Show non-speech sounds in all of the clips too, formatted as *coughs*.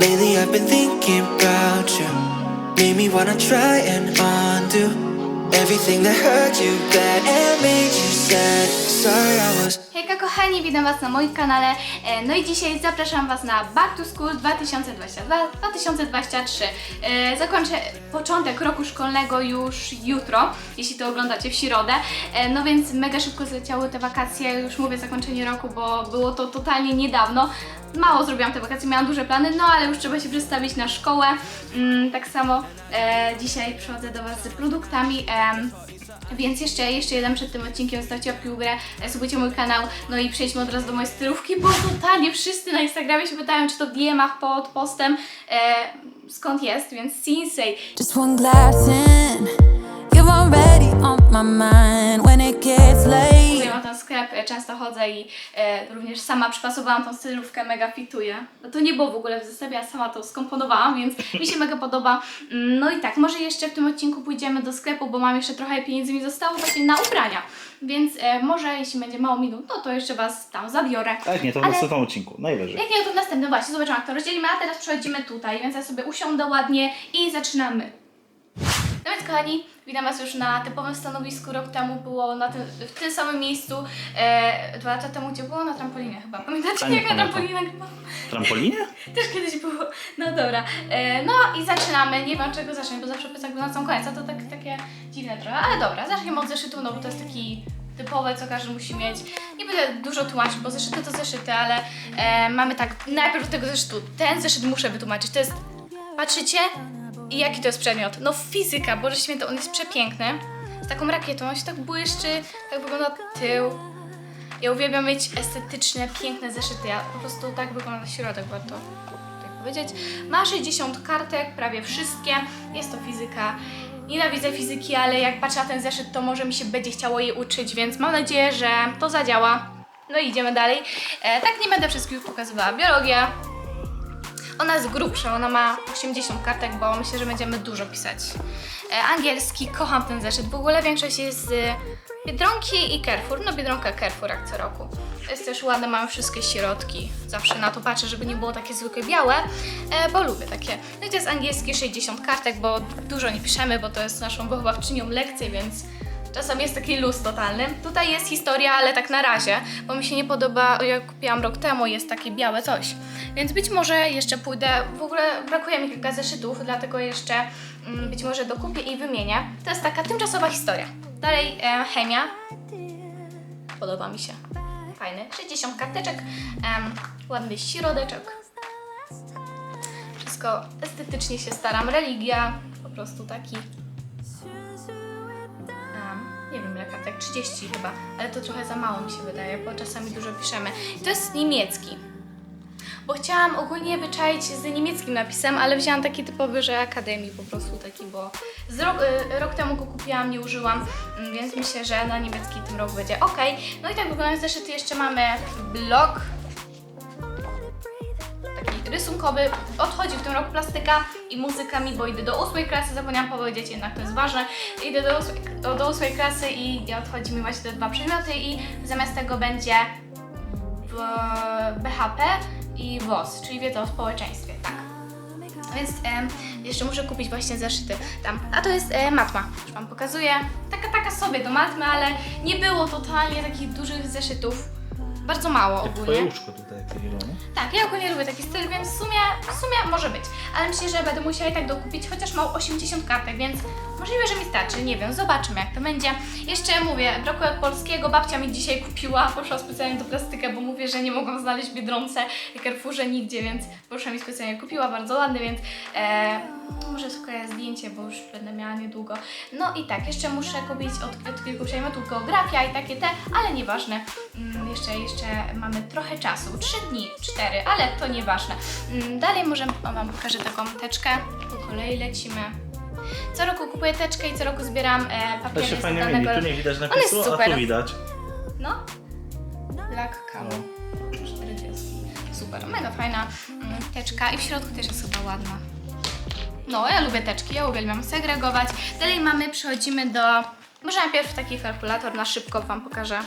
Lately I've been thinking about you. Made me wanna try and undo everything that hurt you bad and made you sad. Sorry I was Hejka kochani, witam Was na moim kanale. E, No i dzisiaj zapraszam Was na Back to School 2022-2023. E, Zakończę początek roku szkolnego już jutro, jeśli to oglądacie w środę. E, No więc mega szybko zleciały te wakacje, już mówię zakończenie roku, bo było to totalnie niedawno. Mało zrobiłam te wakacje, miałam duże plany, no ale już trzeba się przestawić na szkołę. Mm, Tak samo dzisiaj przychodzę do Was z produktami. Więc jeszcze, jeszcze jeden przed tym odcinkiem zostawcie łapki w górę, e, subujcie mój kanał, no i przejdźmy od razu do mojej stylówki, bo totalnie wszyscy na Instagramie się pytają, czy to w DM-ach pod postem, e, skąd jest, więc Sinsei. Just one in. You're already on my mind it gets late. Ten sklep, e, często chodzę i e, również sama przypasowałam tą stylówkę, mega fituje. No to nie było w ogóle w zestawie, ja sama to skomponowałam, więc mi się mega podoba. Mm, No i tak, może jeszcze w tym odcinku pójdziemy do sklepu, bo mam jeszcze trochę pieniędzy mi zostało właśnie na ubrania. Więc e, może jeśli będzie mało minut, no to jeszcze Was tam zabiorę. Tak, nie, to w Ale- następnym odcinku, najwyżej. Jak nie, to w następnym właśnie, zobaczymy jak to rozdzielimy, a teraz przechodzimy tutaj, więc ja sobie usiądę ładnie i zaczynamy. No więc kochani, witam Was już na typowym stanowisku. Rok temu było na tym, w tym samym miejscu, e, dwa lata temu gdzie było? Na trampolinie chyba. Pamiętacie A nie jaka pamiętam. trampolina chyba? Trampolinie? *laughs* Też kiedyś było. No dobra. E, no i zaczynamy. Nie wiem od czego zacząć, bo zawsze był na sam koniec, a to tak, takie dziwne trochę. Ale dobra, zacznijmy od zeszytu, no bo to jest taki typowe, co każdy musi mieć. Nie będę dużo tłumaczyć, bo zeszyty to zeszyty, ale e, mamy tak, najpierw do tego zeszytu. Ten zeszyt muszę wytłumaczyć. To jest, patrzycie? I jaki to jest przedmiot? No fizyka, Boże Święty, on jest przepiękny. Z taką rakietą, on się tak błyszczy, tak wygląda tył. Ja uwielbiam mieć estetyczne, piękne zeszyty. Ja po prostu tak wygląda środek, warto tak powiedzieć. Ma 60 kartek, prawie wszystkie. Jest to fizyka. Nienawidzę fizyki, ale jak patrzę na ten zeszyt, to może mi się będzie chciało jej uczyć, więc mam nadzieję, że to zadziała. No i idziemy dalej. E, tak nie będę wszystkich pokazywała. Biologia. Ona jest grubsza, ona ma 80 kartek, bo myślę, że będziemy dużo pisać. E, angielski, kocham ten zeszyt. W ogóle większość jest z Biedronki i Carrefour. No Biedronka Carrefour jak co roku. Jest też ładne, mamy wszystkie środki. Zawsze na to patrzę, żeby nie było takie zwykłe białe, e, bo lubię takie. No i to jest angielski 60 kartek, bo dużo nie piszemy, bo to jest naszą wychowawczynią lekcję, więc Czasem jest taki luz totalny. Tutaj jest historia, ale tak na razie, bo mi się nie podoba, jak kupiłam rok temu, jest takie białe coś. Więc być może jeszcze pójdę, w ogóle brakuje mi kilka zeszytów, dlatego jeszcze mm, być może dokupię i wymienię. To jest taka tymczasowa historia. Dalej e, chemia. Podoba mi się. Fajny. 60 karteczek, em, ładny środeczek. Wszystko estetycznie się staram. Religia, po prostu taki nie wiem ile kartek, 30 chyba, ale to trochę za mało mi się wydaje, bo czasami dużo piszemy. I to jest niemiecki. Bo chciałam ogólnie wyczaić z niemieckim napisem, ale wzięłam taki typowy, że Akademii po prostu taki, bo z rok, y, rok temu go kupiłam, nie użyłam, mm, więc myślę, że na niemiecki tym roku będzie ok. No i tak wyglądają zeszyty, jeszcze mamy taki rysunkowy. Odchodzi w tym roku plastyka i muzyka mi, bo idę do ósmej klasy, zapomniałam powiedzieć, jednak to jest ważne. Idę do ósmej, do, ósmej klasy i odchodzi mi właśnie te dwa przedmioty i zamiast tego będzie BHP i WOS, czyli wiedza o społeczeństwie, tak. Więc em, jeszcze muszę kupić właśnie zeszyty tam. A to jest e, matma, już Wam pokazuję. Taka, taka sobie do matmy, ale nie było totalnie takich dużych zeszytów. Bardzo mało Jak ogólnie. twoje łóżko tutaj, zielone. Tak, ja ogólnie lubię taki styl, więc w sumie, w sumie może być. Ale myślę, że będę musiała i tak dokupić, chociaż mam 80 kartek, więc możliwe, że mi starczy. Nie wiem, zobaczymy jak to będzie. Jeszcze mówię, brakuje polskiego, babcia mi dzisiaj kupiła, poszła specjalnie do plastyka, bo mówię, że nie mogłam znaleźć w Biedronce, Carrefourze nigdzie, więc poszła mi specjalnie kupiła, bardzo ładny, więc e, może skleję zdjęcie, bo już będę miała niedługo. No i tak, jeszcze muszę kupić od, od kilku przedmiotów geografia i takie te, ale nieważne. Mm, jeszcze, jeszcze mamy trochę czasu, 3 dni, 4, ale to nieważne. Mm, dalej może o, Wam pokażę taką teczkę, po kolei lecimy. Co roku kupuję teczkę i co roku zbieram e, To papiery się z fajnie danego... mieni, tu nie widać jest napisu, a super. tu widać. No. Black Camo. 40. Super, mega fajna mm, teczka i w środku też jest chyba ładna. No, ja lubię teczki, ja uwielbiam segregować. Dalej mamy, przechodzimy do... Może najpierw taki kalkulator na szybko Wam pokażę.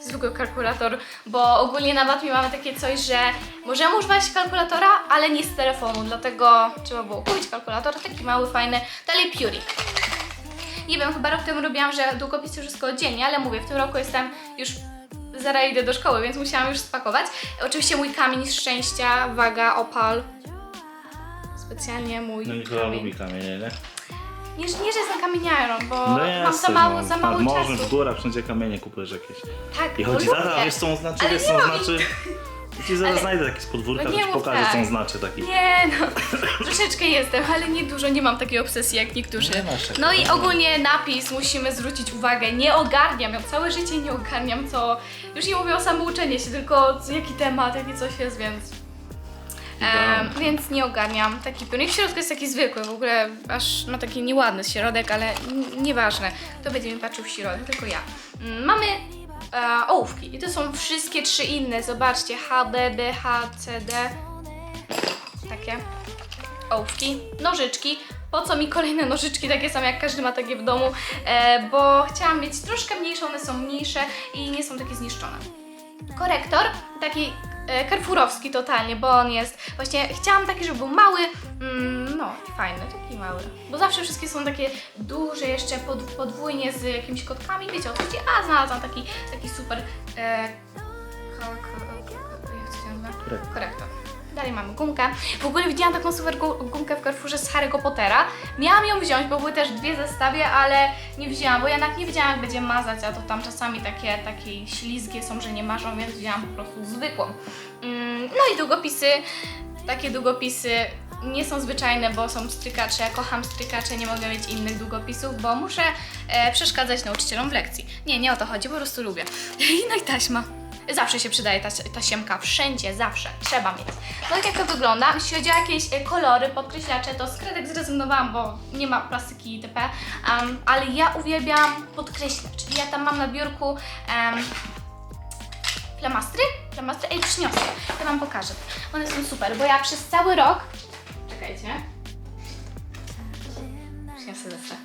Zwykły kalkulator, bo ogólnie na Batmie mamy takie coś, że możemy używać kalkulatora, ale nie z telefonu, dlatego trzeba było kupić kalkulator, taki mały, fajny, dalej Purik. Nie wiem, chyba rok temu robiłam, że długopisy wszystko oddzielnie, ale mówię, w tym roku jestem już zaraz idę do szkoły, więc musiałam już spakować. Oczywiście mój kamień szczęścia, waga, opal. Specjalnie mój No Nikola kamień. lubi kamienie, nie? Nie, nie, że jestem kamieniarą, bo No mam za jesteś, mało, no. za mało czasu. w górach, wszędzie kamienie kupujesz jakieś. Tak, I chodzi, lubię. tata, wiesz co on znaczy, Ale wiesz nie co on mam znaczy? Ja ci zaraz Ale- znajdę taki z podwórka, No to ci mów pokażę co tak. on znaczy taki. Nie no, *coughs* troszeczkę jestem, ale nie dużo, nie mam takiej obsesji jak niektórzy. Nie masz takiej, No i nie. ogólnie napis musimy zwrócić uwagę, nie ogarniam, ja całe życie nie ogarniam co, już nie mówię o samouczeniu się, tylko co- jaki temat, jaki coś jest, więc... Em, więc nie ogarniam taki pionik. W środku jest taki zwykły, w ogóle aż ma taki nieładny środek, ale n- nieważne. Kto będzie mi patrzył w środek, tylko ja. Mm, Mamy e, ołówki i to są wszystkie trzy inne. Zobaczcie, H, B, B, H, C, D. Takie ołówki, nożyczki. Po co mi kolejne nożyczki, takie same jak każdy ma takie w domu, e, bo chciałam mieć troszkę mniejsze, one są mniejsze i nie są takie zniszczone korektor, taki e, karfurowski totalnie, bo on jest, właśnie chciałam taki, żeby był mały, mm, no fajny, taki mały, bo zawsze wszystkie są takie duże, jeszcze pod, podwójnie z jakimiś kotkami, wiecie o co chodzi, a znalazłam taki, taki super e, ko, ko, ko, jak to się nazywa? Korektor. Korektor. Dalej mamy gumkę. W ogóle widziałam taką super gu- gumkę w Carrefourze z Harry'ego Pottera. Miałam ją wziąć, bo były też dwie zestawie, ale nie wzięłam, bo jednak nie wiedziałam jak będzie mazać, a to tam czasami takie, takie ślizgie są, że nie marzą, więc wzięłam po prostu zwykłą. Mm, no i długopisy, takie długopisy nie są zwyczajne, bo są strykacze. Ja kocham strykacze, nie mogę mieć innych długopisów, bo muszę e, przeszkadzać nauczycielom w lekcji. Nie, nie o to chodzi, po prostu lubię. *laughs* No i taśma. Zawsze się przydaje ta, tasiemka, wszędzie, zawsze, trzeba mieć. No i jak to wygląda? Jeśli chodzi o jakieś e, kolory, podkreślacze, to z kredek zrezygnowałam, bo nie ma plastyki itp. Um, ale ja uwielbiam podkreślacz. Ja tam mam na biurku um, flamastry? Flamastry? Ej, przyniosę. Ja Wam pokażę. One są super, bo ja przez cały rok... Czekajcie. Przyniosę zestaw.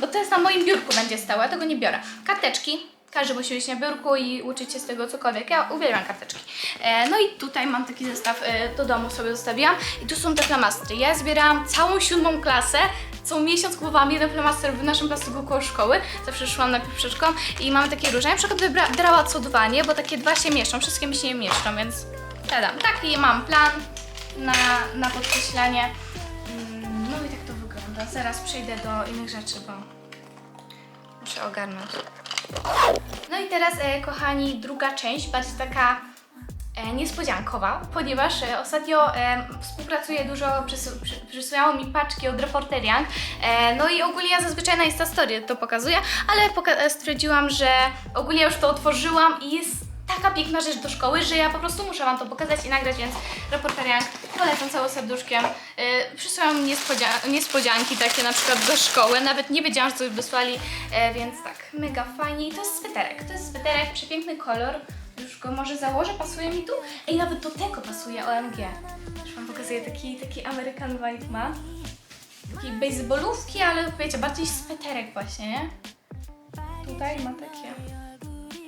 Bo to jest na moim biurku będzie stałe, ja tego nie biorę. Karteczki. Każdy musi być na biurku i uczyć się z tego cokolwiek. Ja uwielbiam karteczki. E, no i tutaj mam taki zestaw e, do domu sobie zostawiłam. I tu są te flamastry. Ja zbierałam całą siódmą klasę. Co miesiąc kupowałam jeden flamaster w naszym plastyku koło szkoły. Zawsze szłam najpierw przed szkołą i mamy takie różne. Ja na przykład wybrała co dwa, nie? Bo takie dwa się mieszczą. Wszystkie mi się nie mieszczą, więc tadam. Taki mam plan na, na podkreślanie. Mm, No i tak to wygląda. Zaraz przejdę do innych rzeczy, bo muszę ogarnąć. No i teraz, e, kochani, druga część, bardziej taka e, niespodziankowa, ponieważ e, ostatnio e, współpracuję dużo, przys- przy, przysłało mi paczki od Reporter Young, e, no i ogólnie ja zazwyczaj na Instastory to pokazuję, ale poka- stwierdziłam, że ogólnie już to otworzyłam i jest taka piękna rzecz do szkoły, że ja po prostu muszę Wam to pokazać i nagrać, więc Reporter Young polecam całym serduszkiem. Przysłają mi niespodzia- niespodzianki takie na przykład do szkoły, nawet nie wiedziałam, że coś wysłali, e, więc tak, mega fajnie i to jest sweterek, to jest sweterek, przepiękny kolor, już go może założę, pasuje mi tu? Ej, nawet do tego pasuje OMG. Już Wam pokazuję, taki, taki American vibe ma. Takiej baseballówki, ale wiecie, bardziej sweterek właśnie, nie? Tutaj ma takie...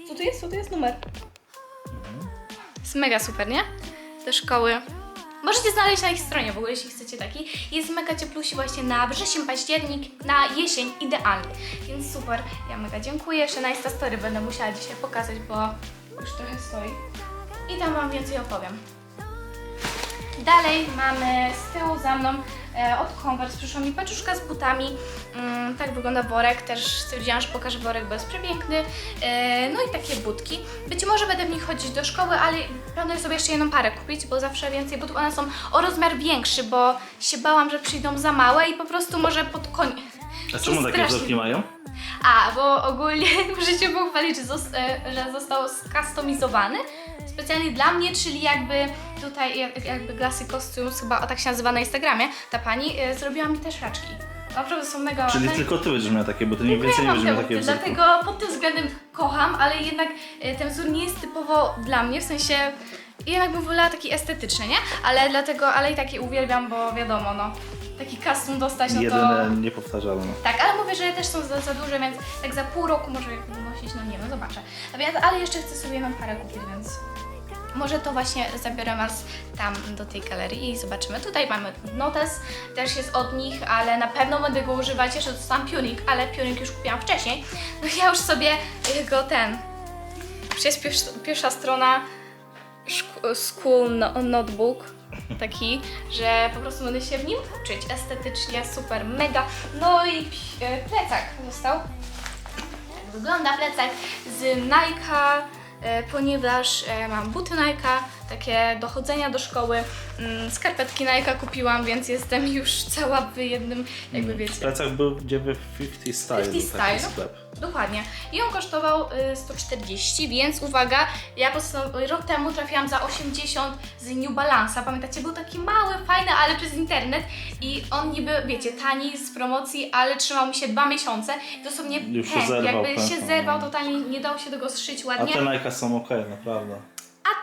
Co tu jest? Co tu jest numer? Mega super, nie? Do szkoły. Możecie znaleźć na ich stronie w ogóle, jeśli chcecie taki. Jest mega cieplusi właśnie na wrzesień, październik, na jesień idealny. Więc super. Ja mega dziękuję. Jeszcze na Instastory będę musiała dzisiaj pokazać, bo już trochę stoi. I tam Wam więcej opowiem. Dalej mamy z tyłu za mną e, od Converse przyszła mi paczuszka z butami. Mm, tak wygląda worek. Też stwierdziłam, że pokażę worek, bo jest przepiękny. E, no i takie butki. Być może będę w nich chodzić do szkoły, ale planuję sobie jeszcze jedną parę kupić, bo zawsze więcej butów. One są o rozmiar większy, bo się bałam, że przyjdą za małe i po prostu może pod koniec. A czemu takie wzorki mają? A, bo ogólnie *laughs* pochwalić, że, zos- e, że został skustomizowany specjalnie dla mnie, czyli jakby tutaj jak- jakby Glassy Costumes, chyba o tak się nazywa na Instagramie, ta pani e, zrobiła mi też raczki. Naprawdę są mega Czyli ładne. tylko ty będziesz miał takie, bo ty nikt więcej nie mam będzie miał te takiego wzorku. dlatego pod tym względem kocham, ale jednak e, ten wzór nie jest typowo dla mnie, w sensie jednak bym wolała taki estetyczny, nie? Ale dlatego, ale i taki uwielbiam, bo wiadomo, no. Taki custom dostać, no to... Jedyne niepowtarzalne. Tak, ale mówię, że też są za, za duże, więc tak za pół roku może je będę nosić, no nie wiem, zobaczę. A więc, ale jeszcze chcę sobie jedną parę kupić, więc może to właśnie zabiorę Was tam do tej galerii i zobaczymy. Tutaj mamy notes, też jest od nich, ale na pewno będę go używać. Jeszcze dostałam Punic, ale Punic już kupiłam wcześniej. No ja już sobie go ten... Już jest pierwsza, strona School no, Notebook taki, że po prostu będę się w nim uczyć estetycznie, super, mega. No i plecak został. Tak wygląda plecak z Nike'a, e, ponieważ e, mam buty Nike'a, takie do chodzenia do szkoły, mm, skarpetki Nike'a kupiłam, więc jestem już cała w jednym, jakby W wiecie. plecach był gdzie w 50 Style, 50 był taki Style. sklep. Dokładnie. I on kosztował y, 140, więc uwaga, ja posta- rok temu trafiłam za 80 z New Balance'a. Pamiętacie, był taki mały, fajny, ale przez internet i on niby, wiecie, tani z promocji, ale trzymał mi się dwa miesiące. I dosłownie Już się pękł. zerwał, jakby się pękł. zerwał totalnie, nie dało się tego zszyć A ładnie. te Nike są ok, naprawdę.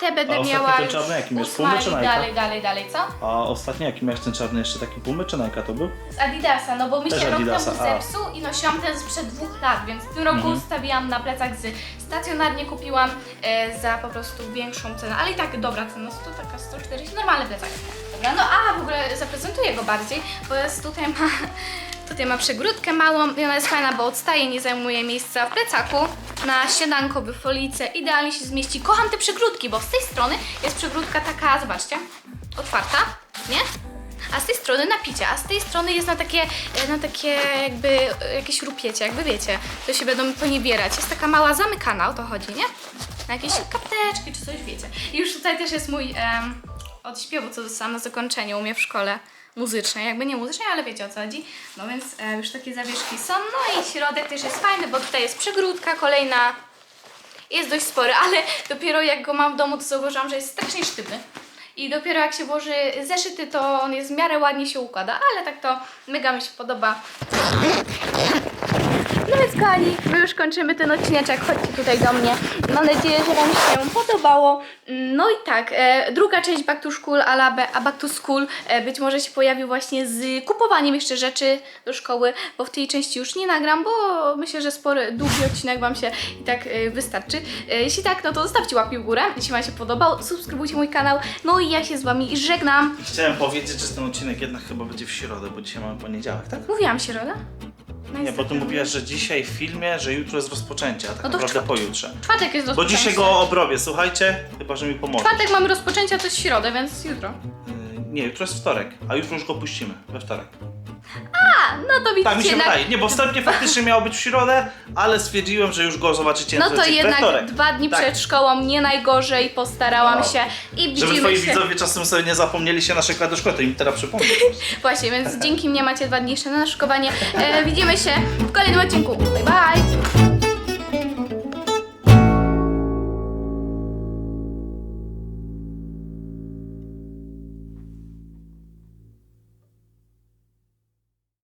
Te będę A miała ten już czarny jaki miałeś? ósma Pumy czy i dalej, dalej, dalej, co? A ostatnio jaki miałeś ten czarny jeszcze taki pumy czy Nike to był? Z Adidasa, no bo mi Też się rok Adidasa, temu a. zepsuł i nosiłam ten sprzed dwóch lat, więc w tym roku Mhm. stawiłam na plecak z stacjonarnie kupiłam e, za po prostu większą cenę, ale i tak dobra cena, to taka 140, normalny plecak. Dobra, no a w ogóle zaprezentuję go bardziej, bo jest tutaj ma, *laughs* tutaj ma przegródkę małą i ona jest fajna, bo odstaje, nie zajmuje miejsca w plecaku. Na śniadanko by folice idealnie się zmieści. Kocham te przegródki, bo z tej strony jest przegródka taka, zobaczcie, otwarta, nie? a z tej strony na picie, a z tej strony jest na takie, na takie jakby e, jakieś rupiecie, jakby wiecie, to się będą poniewierać. Jest taka mała zamykana, o to chodzi, nie? Na jakieś kapteczki czy coś, wiecie. I już tutaj też jest mój em, od śpiewu, co dostałam na zakończeniu u mnie w szkole muzycznej, jakby nie muzycznej, ale wiecie o co chodzi. No więc e, już takie zawieszki są, no i środek też jest fajny, bo tutaj jest przegródka kolejna, jest dość spory, ale dopiero jak go mam w domu, to zauważyłam, że jest strasznie sztywny. I dopiero jak się włoży zeszyty, to on jest w miarę ładnie się układa, ale tak to mega mi się podoba. No więc kochani, my już kończymy ten odcineczek, chodźcie tutaj do mnie. Mam nadzieję, że Wam się podobało. No i tak, e, druga część Back to School, a, a Back to School e, być może się pojawi właśnie z kupowaniem jeszcze rzeczy do szkoły, bo w tej części już nie nagram, bo myślę, że spory, długi odcinek Wam się i tak e, wystarczy. E, jeśli tak, no to zostawcie łapki w górę, jeśli Wam się podobał, subskrybujcie mój kanał. No i ja się z Wami żegnam. Chciałem powiedzieć, że ten odcinek jednak chyba będzie w środę, bo dzisiaj mamy poniedziałek, tak? Mówiłam Rola? Nie, bo ty mówiłaś, że dzisiaj w filmie, że jutro jest rozpoczęcie, a tak No to w naprawdę czwa- pojutrze. Czwartek jest Bo rozpoczęcie. dzisiaj go obrobię, słuchajcie, chyba że mi pomoże. Czwartek mamy rozpoczęcie, a to jest środę, więc jutro. Yy, Nie, jutro jest wtorek, a jutro już go puścimy, we wtorek. A, no to widzicie Tak mi się jednak... wydaje. Nie, bo wstępnie *laughs* faktycznie miało być w środę, ale stwierdziłem, że już go zobaczycie No na to we jednak wtorek. dwa dni Tak. przed szkołą, nie najgorzej, postarałam No. się i Żeby widzimy twoi się. widzowie czasem sobie nie zapomnieli się naszej kladuszko, to im teraz przypomnę. *laughs* Właśnie, więc dzięki mnie macie dwa dni jeszcze na naszykowanie. E, widzimy się w kolejnym odcinku. Bye bye!